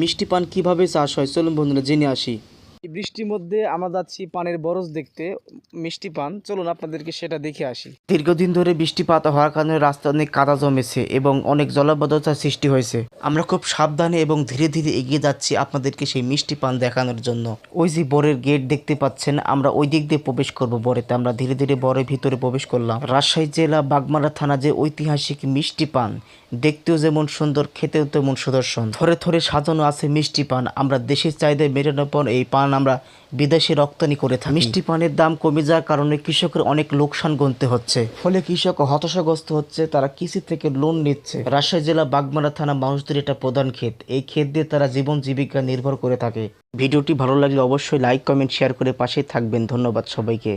মিষ্টি পান কীভাবে চাষ হয়? চলুন বন্ধুরা জেনে আসি। এই বৃষ্টির মধ্যে আমরা যাচ্ছি পানের বরজ দেখতে মিষ্টি পান। চলুন আপনাদেরকে সেটা দেখে আসি। দীর্ঘদিন ধরে বৃষ্টিপাত হওয়ার কারণে রাস্তায় অনেক কাদা জমেছে এবং অনেক জলাবদ্ধতার সৃষ্টি হয়েছে। আমরা খুব সাবধানে এবং ধীরে ধীরে এগিয়ে যাচ্ছি আপনাদেরকে সেই মিষ্টি পান দেখানোর জন্য। ওই যে বরের গেট দেখতে পাচ্ছেন আমরা ওই দিক দিয়ে প্রবেশ করব বরেতে। আমরা ধীরে ধীরে বরের ভিতরে প্রবেশ করলাম। রাজশাহী জেলা বাগমারা থানা যে ঐতিহাসিক মিষ্টি পান দেখতেও যেমন সুন্দর, খেতেও তেমন সুদর্শন। থরে থরে সাজানো আছে মিষ্টি পান। আমরা দেশের চাহিদায় মেটানোর পর এই পান আমরা বিদেশে রপ্তানি করে থাকি। মিষ্টি পানের দাম কমে যাওয়ার কারণে কৃষকের অনেক লোকসান গুনতে হচ্ছে। ফলে কৃষক হতাশাগ্রস্ত হচ্ছে, তারা কৃষি থেকে লোন নিচ্ছে। রাজশাহী জেলা বাগমারা থানা মানুষদের এটা প্রধান ক্ষেত। এই ক্ষেত দিয়ে তারা জীবন জীবিকা নির্ভর করে থাকে। ভিডিওটি ভালো লাগলে অবশ্যই লাইক, কমেন্ট, শেয়ার করে পাশেই থাকবেন। ধন্যবাদ সবাইকে।